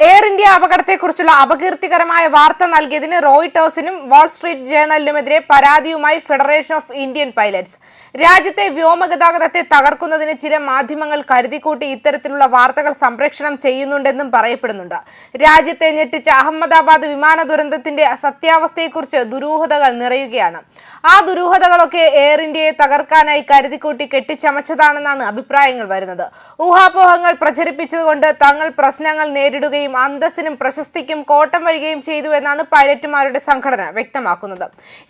Air India അപകടത്തെക്കുറിച്ചുള്ള അപകീർത്തികരമായ വാർത്ത നൽകിയതിന് റോയിട്ടേഴ്സിനും Wall Street ജേണലിനുമെതിരെ പരാതിയുമായി ഫെഡറേഷൻ ഓഫ് ഇന്ത്യൻ പൈലറ്റ്സ് രാജ്യത്തെ വ്യോമഗതാഗതത്തെ തകർക്കുന്നതിന് ചില മാധ്യമങ്ങൾ കരുതിക്കൂട്ടി ഇത്തരത്തിലുള്ള വാർത്തകൾ സംപ്രേഷണം ചെയ്യുന്നുണ്ടെന്നും പറയപ്പെടുന്നുണ്ട്. രാജ്യത്തെ ഞെട്ടിച്ച അഹമ്മദാബാദ് വിമാന ദുരന്തത്തിന്റെ സത്യാവസ്ഥയെക്കുറിച്ച് ദുരൂഹതകൾ നിറയുകയാണ്. ആ ദുരൂഹതകളൊക്കെ എയർ ഇന്ത്യയെ തകർക്കാനായി കരുതിക്കൂട്ടി കെട്ടിച്ചമച്ചതാണെന്നാണ് അഭിപ്രായങ്ങൾ വരുന്നത്. ഊഹാപോഹങ്ങൾ പ്രചരിപ്പിച്ചതുകൊണ്ട് തങ്ങൾ പ്രശ്നങ്ങൾ നേരിടുകയും അന്തസ്സിനും പ്രശസ്തിക്കും കോട്ടം വരികയും ചെയ്തു എന്നാണ് പൈലറ്റുമാരുടെ സംഘടന വ്യക്തമാക്കുന്നത്.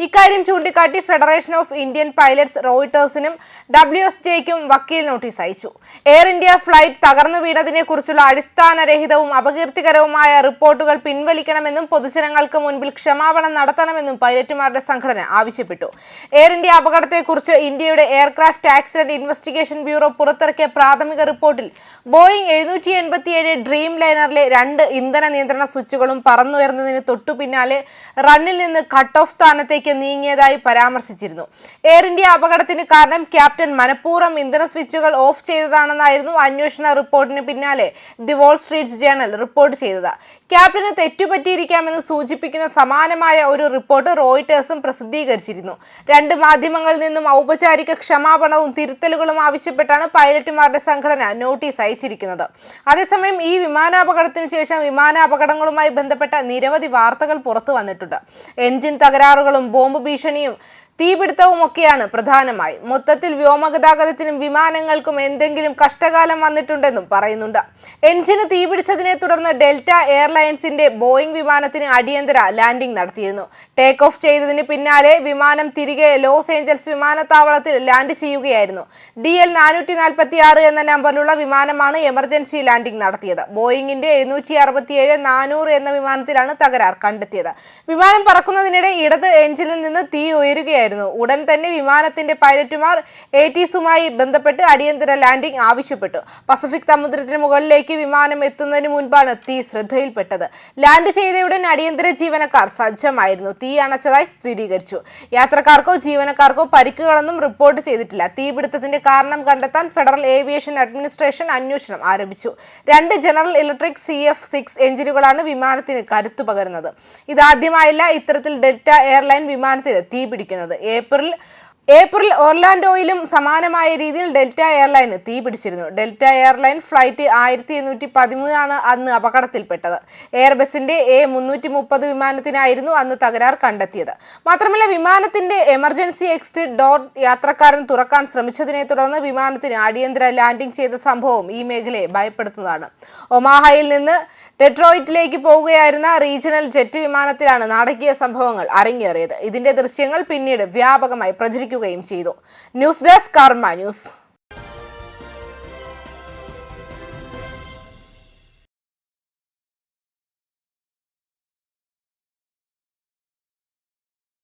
ഇക്കാര്യം ചൂണ്ടിക്കാട്ടി ഫെഡറേഷൻ ഓഫ് ഇന്ത്യൻ പൈലറ്റ്സ് റോയിട്ടേഴ്സിനും ഡബ്ല്യു എസ് ജെക്കും വക്കീൽ നോട്ടീസ് അയച്ചു. എയർ ഇന്ത്യ ഫ്ലൈറ്റ് തകർന്നു വീണതിനെ കുറിച്ചുള്ള അടിസ്ഥാനരഹിതവും അപകീർത്തികരവുമായ റിപ്പോർട്ടുകൾ പിൻവലിക്കണമെന്നും പൊതുജനങ്ങൾക്ക് മുൻപിൽ ക്ഷമാപണം നടത്തണമെന്നും പൈലറ്റുമാരുടെ സംഘടന ആവശ്യപ്പെട്ടു. എയർ ഇന്ത്യ അപകടത്തെക്കുറിച്ച് ഇന്ത്യയുടെ എയർക്രാഫ്റ്റ് ആക്സിഡന്റ് ഇൻവെസ്റ്റിഗേഷൻ ബ്യൂറോ പുറത്തിറക്കിയ പ്രാഥമിക റിപ്പോർട്ടിൽ ബോയിംഗ് എഴുന്നൂറ്റി ഡ്രീം ലൈനറിലെ രണ്ട് ഇന്ധന നിയന്ത്രണ സ്വിച്ചുകളും പറന്നുയർന്നതിന് തൊട്ടു പിന്നാലെ റണ്ണിൽ നിന്ന് കട്ട് ഓഫ് സ്ഥാനത്തേക്ക് നീങ്ങിയതായി പരാമർശിച്ചിരുന്നു. എയർ ഇന്ത്യ അപകടത്തിന് കാരണം ക്യാപ്റ്റൻ മനഃപൂർവം ഇന്ധന സ്വിച്ചുകൾ ഓഫ് ചെയ്തതാണെന്നായിരുന്നു അന്വേഷണ റിപ്പോർട്ടിന് പിന്നാലെ the Wall Street Journal report ചെയ്തത്. ക്യാപ്റ്റന് തെറ്റുപറ്റിയിരിക്കാമെന്ന് സൂചിപ്പിക്കുന്ന സമാനമായ ഒരു റിപ്പോർട്ട് റോയിട്ടേഴ്സും പ്രസിദ്ധീകരിച്ചിരുന്നു. രണ്ട് മാധ്യമങ്ങളിൽ നിന്നും ഔപചാരിക ക്ഷമാപണവും തിരുത്തലുകളും ആവശ്യപ്പെട്ടാണ് പൈലറ്റുമാരുടെ സംഘടന നോട്ടീസ് അയച്ചിരിക്കുന്നത്. അതേസമയം ഈ വിമാനാപകടത്തിനു ശേഷം വിമാന അപകടങ്ങളുമായി ബന്ധപ്പെട്ട നിരവധി വാർത്തകൾ പുറത്തു വന്നിട്ടുണ്ട്. എൻജിൻ തകരാറുകളും ബോംബ് ഭീഷണിയും തീപിടുത്തവും ഒക്കെയാണ് പ്രധാനമായി. മൊത്തത്തിൽ വ്യോമഗതാഗതത്തിനും വിമാനങ്ങൾക്കും എന്തെങ്കിലും കഷ്ടകാലം വന്നിട്ടുണ്ടെന്നും പറയുന്നുണ്ട്. എഞ്ചിന് തീപിടിച്ചതിനെ തുടർന്ന് ഡെൽറ്റ എയർലൈൻസിന്റെ ബോയിംഗ് വിമാനത്തിന് അടിയന്തര ലാൻഡിംഗ് നടത്തിയിരുന്നു. ടേക്ക് ഓഫ് ചെയ്തതിന് പിന്നാലെ വിമാനം തിരികെ ലോസ് ഏഞ്ചൽസ് വിമാനത്താവളത്തിൽ ലാൻഡ് ചെയ്യുകയായിരുന്നു. ഡി എൽ നാനൂറ്റി നാൽപ്പത്തി ആറ് എന്ന നമ്പറിലുള്ള വിമാനമാണ് എമർജൻസി ലാൻഡിംഗ് നടത്തിയത്. ബോയിങ്ങിന്റെ എഴുന്നൂറ്റി അറുപത്തിയേഴ് നാനൂറ് എന്ന വിമാനത്തിലാണ് തകരാർ കണ്ടെത്തിയത്. വിമാനം പറക്കുന്നതിനിടെ ഇടത് എഞ്ചിനിൽ നിന്ന് തീ ഉയരുകയായിരുന്നു. ഉടൻ തന്നെ വിമാനത്തിന്റെ പൈലറ്റുമാർ എറ്റീസുമായി ബന്ധപ്പെട്ട് അടിയന്തര ലാൻഡിംഗ് ആവശ്യപ്പെട്ടു. പസഫിക് സമുദ്രത്തിന് മുകളിലേക്ക് വിമാനം എത്തുന്നതിന് മുൻപാണ് തീ ശ്രദ്ധയിൽപ്പെട്ടത്. ലാൻഡ് ചെയ്തയുടൻ അടിയന്തര ജീവനക്കാർ സജ്ജമായിരുന്നു. തീ അണച്ചതായി സ്ഥിരീകരിച്ചു. യാത്രക്കാർക്കോ ജീവനക്കാർക്കോ പരിക്കുകളൊന്നും റിപ്പോർട്ട് ചെയ്തിട്ടില്ല. തീപിടുത്തത്തിന്റെ കാരണം കണ്ടെത്താൻ ഫെഡറൽ ഏവിയേഷൻ അഡ്മിനിസ്ട്രേഷൻ അന്വേഷണം ആരംഭിച്ചു. രണ്ട് General Electric C F six എഞ്ചിനുകളാണ് വിമാനത്തിന് കരുത്തു പകരുന്നത്. ഇതാദ്യമായല്ല ഇത്തരത്തിൽ ഡെൽറ്റ എയർലൈൻ വിമാനത്തിന് തീപിടിക്കുന്നത്. ഏപ്രിൽ ഏപ്രിൽ ഓർലാൻഡോയിലും സമാനമായ രീതിയിൽ ഡെൽറ്റ എയർലൈൻ തീ പിടിച്ചിരുന്നു. ഡെൽറ്റ എയർലൈൻ ഫ്ലൈറ്റ് ആയിരത്തി എണ്ണൂറ്റി പതിമൂന്നാണ് അന്ന് അപകടത്തിൽപ്പെട്ടത്. എയർബസിന്റെ എ മുന്നൂറ്റി മുപ്പത് വിമാനത്തിനായിരുന്നു അന്ന് തകരാർ കണ്ടെത്തിയത്. മാത്രമല്ല വിമാനത്തിന്റെ എമർജൻസി എക്സിറ്റ് ഡോർ യാത്രക്കാരൻ തുറക്കാൻ ശ്രമിച്ചതിനെ തുടർന്ന് വിമാനത്തിന് അടിയന്തര ലാൻഡിംഗ് ചെയ്ത സംഭവം ഈ മേഖലയെ ഭയപ്പെടുത്തുന്നതാണ്. ഒമാഹയിൽ നിന്ന് ഡെട്രോയിറ്റിലേക്ക് പോവുകയായിരുന്ന റീജിയണൽ ജെറ്റ് വിമാനത്തിലാണ് നാടകീയ സംഭവങ്ങൾ അരങ്ങേറിയത്. ഇതിന്റെ ദൃശ്യങ്ങൾ പിന്നീട് വ്യാപകമായി പ്രചരിക്കുകയും ചെയ്തു. News desk Karma news.